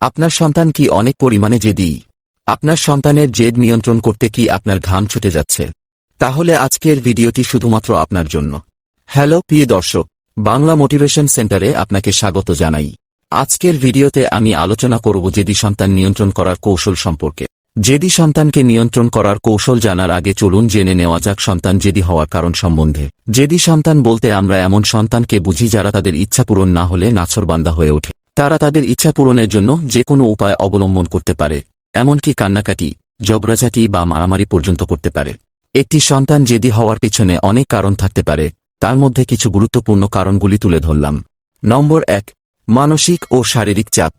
আপনার সন্তান কি অনেক পরিমাণে জেদি? আপনার সন্তানের জেদ নিয়ন্ত্রণ করতে কি আপনার ঘাম ছুটে যাচ্ছে? তাহলে আজকের ভিডিওটি শুধুমাত্র আপনার জন্য। হ্যালো, প্রিয় দর্শক, বাংলা মোটিভেশন সেন্টারে আপনাকে স্বাগত জানাই। আজকের ভিডিওতে আমি আলোচনা করব জেদি সন্তান নিয়ন্ত্রণ করার কৌশল সম্পর্কে। জেদি সন্তানকে নিয়ন্ত্রণ করার কৌশল জানার আগে চলুন জেনে নেওয়া যাক সন্তান জেদি হওয়ার কারণ সম্বন্ধে। জেদি সন্তান বলতে আমরা এমন সন্তানকে বুঝি যারা তাদের ইচ্ছা পূরণ না হলে নাছরবান্দা হয়ে ওঠে। তারা তাদের ইচ্ছা পূরণের জন্য যে কোনো উপায় অবলম্বন করতে পারে, এমনকি কান্নাকাটি জবরাজাটি বা মারামারি পর্যন্ত করতে পারে। একটি সন্তান জেদি হওয়ার পিছনে অনেক কারণ থাকতে পারে, তার মধ্যে কিছু গুরুত্বপূর্ণ কারণগুলি তুলে ধরলাম। নম্বর এক, মানসিক ও শারীরিক চাপ।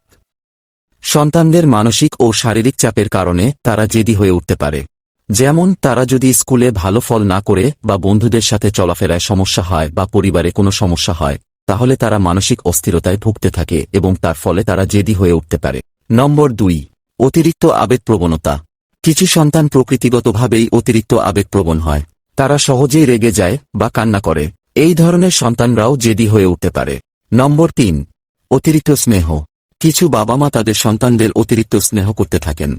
সন্তানদের মানসিক ও শারীরিক চাপের কারণে তারা জেদি হয়ে উঠতে পারে। যেমন, তারা যদি স্কুলে ভালো ফল না করে বা বন্ধুদের সাথে চলাফেরায় সমস্যা হয় বা পরিবারে কোনো সমস্যা হয় তাহলে তারা মানসিক অস্থিরতায় ভুগতে থাকে এবং তার ফলে তারা জেদি হয়ে উঠতে পারে। নম্বর দুই, অতিরিক্ত আবেগপ্রবণতা। কিছু সন্তান প্রকৃতিগতভাবেই অতিরিক্ত আবেগপ্রবণ হয়। তারা সহজেই রেগে যায় বা কান্না করে। এই ধরনের সন্তানরাও জেদি হয়ে উঠতে পারে। নম্বর তিন, অতিরিক্ত স্নেহ। কিছু বাবা মা তাদের সন্তানদের অতিরিক্ত স্নেহ করতে থাকেন।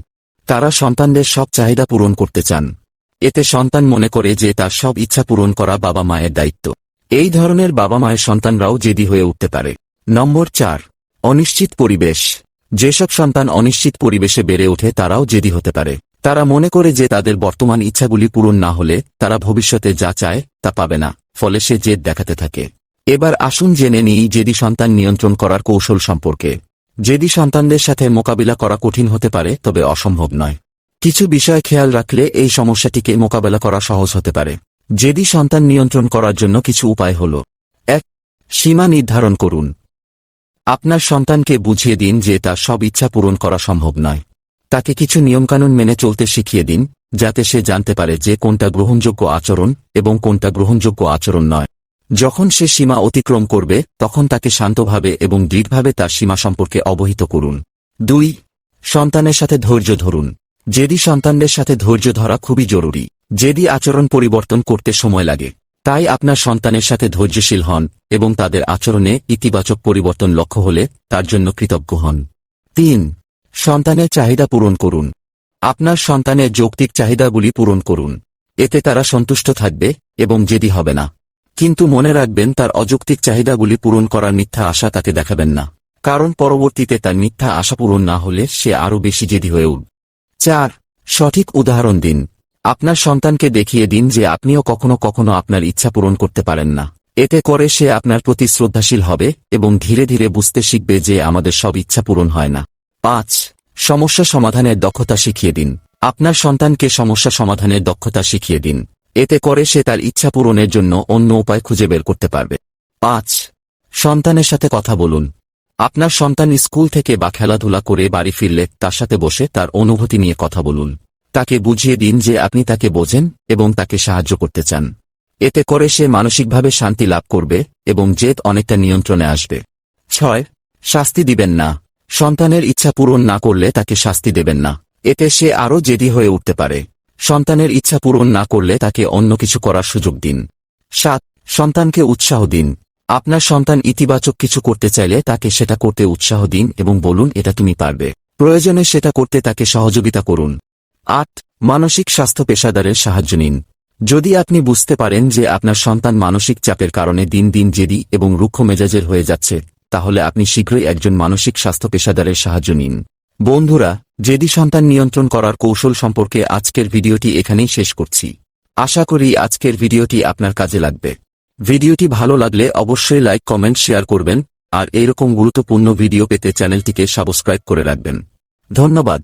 তারা সন্তানদের সব চাহিদা পূরণ করতে চান। এতে সন্তান মনে করে যে তার সব ইচ্ছা পূরণ করা বাবা মায়ের দায়িত্ব। এই ধরনের বাবা মায়ের সন্তানরাও জেদি হয়ে উঠতে পারে। নম্বর চার, অনিশ্চিত পরিবেশ। যেসব সন্তান অনিশ্চিত পরিবেশে বেড়ে ওঠে, তারাও জেদি হতে পারে। তারা মনে করে যে তাদের বর্তমান ইচ্ছাগুলি পূরণ না হলে তারা ভবিষ্যতে যা চায়, তা পাবে না, ফলে সে জেদ দেখাতে থাকে। এবার আসুন জেনে নিই জেদি সন্তান নিয়ন্ত্রণ করার কৌশল সম্পর্কে। জেদি সন্তানদের সাথে মোকাবিলা করা কঠিন হতে পারে, তবে অসম্ভব নয়। কিছু বিষয় খেয়াল রাখলে এই সমস্যাটিকে মোকাবেলা করা সহজ হতে পারে। জেদি সন্তান নিয়ন্ত্রণ করার জন্য কিছু উপায় হল, এক, সীমা নির্ধারণ করুন। আপনার সন্তানকে বুঝিয়ে দিন যে তার সব ইচ্ছা পূরণ করা সম্ভব নয়। তাকে কিছু নিয়মকানুন মেনে চলতে শিখিয়ে দিন, যাতে সে জানতে পারে যে কোনটা গ্রহণযোগ্য আচরণ এবং কোনটা গ্রহণযোগ্য আচরণ নয়। যখন সে সীমা অতিক্রম করবে, তখন তাকে শান্তভাবে এবং দৃঢ়ভাবে তার সীমা সম্পর্কে অবহিত করুন। দুই, সন্তানের সাথে ধৈর্য ধরুন। যেদি সন্তানদের সাথে ধৈর্য ধরা খুবই জরুরি যেদি আচরণ পরিবর্তন করতে সময় লাগে, তাই আপনার সন্তানের সাথে ধৈর্যশীল হন এবং তাদের আচরণে ইতিবাচক পরিবর্তন লক্ষ্য হলে তার জন্য কৃতজ্ঞ হন। তিন, সন্তানের চাহিদা পূরণ করুন। আপনার সন্তানের যৌক্তিক চাহিদাগুলি পূরণ করুন। এতে তারা সন্তুষ্ট থাকবে এবং জেদি হবে না। কিন্তু মনে রাখবেন, তার অযৌক্তিক চাহিদাগুলি পূরণ করার মিথ্যা আশা তাকে দেখাবেন না। কারণ পরবর্তীতে তার মিথ্যা আশা পূরণ না হলে সে আরও বেশি জেদি হয়ে উঠ চার, সঠিক উদাহরণ দিন। আপনার সন্তানকে দেখিয়ে দিন যে আপনিও কখনো কখনো আপনার ইচ্ছা পূরণ করতে পারেন না। এতে করে সে আপনার প্রতি শ্রদ্ধাশীল হবে এবং ধীরে ধীরে বুঝতে শিখবে যে আমাদের সব ইচ্ছা পূরণ হয় না। পাঁচ, সমস্যা সমাধানের দক্ষতা শিখিয়ে দিন। আপনার সন্তানকে সমস্যা সমাধানের দক্ষতা শিখিয়ে দিন। এতে করে সে তার ইচ্ছা পূরণের জন্য অন্য উপায় খুঁজে বের করতে পারবে। পাঁচ, সন্তানের সাথে কথা বলুন। আপনার সন্তান স্কুল থেকে বা খেলাধুলা করে বাড়ি ফিরলে তার সাথে বসে তার অনুভূতি নিয়ে কথা বলুন। তাকে বুঝিয়ে দিন যে আপনি তাকে বোঝেন এবং তাকে সাহায্য করতে চান। এতে করে সে মানসিকভাবে শান্তি লাভ করবে এবং জেদ অনেকটা নিয়ন্ত্রণে আসবে। ছয়, শাস্তি দিবেন না। সন্তানের ইচ্ছা পূরণ না করলে তাকে শাস্তি দেবেন না। এতে সে আরও জেদি হয়ে উঠতে পারে। সন্তানের ইচ্ছা পূরণ না করলে তাকে অন্য কিছু করার সুযোগ দিন। সাত, সন্তানকে উৎসাহ দিন। আপনার সন্তান ইতিবাচক কিছু করতে চাইলে তাকে সেটা করতে উৎসাহ দিন এবং বলুন, এটা তুমি পারবে। প্রয়োজনে সেটা করতে তাকে সহযোগিতা করুন। আট, মানসিক স্বাস্থ্য পেশাদারের সাহায্য নিন। যদি আপনি বুঝতে পারেন যে আপনার সন্তান মানসিক চাপের কারণে দিন দিন জেদি এবং রুক্ষ মেজাজের হয়ে যাচ্ছে, তাহলে আপনি শীঘ্রই একজন মানসিক স্বাস্থ্য পেশাদারের সাহায্য নিন। বন্ধুরা, জেদি সন্তান নিয়ন্ত্রণ করার কৌশল সম্পর্কে আজকের ভিডিওটি এখানেই শেষ করছি। আশা করি আজকের ভিডিওটি আপনার কাজে লাগবে। ভিডিওটি ভালো লাগলে অবশ্যই লাইক, কমেন্ট, শেয়ার করবেন, আর এরকম গুরুত্বপূর্ণ ভিডিও পেতে চ্যানেলটিকে সাবস্ক্রাইব করে রাখবেন। ধন্যবাদ।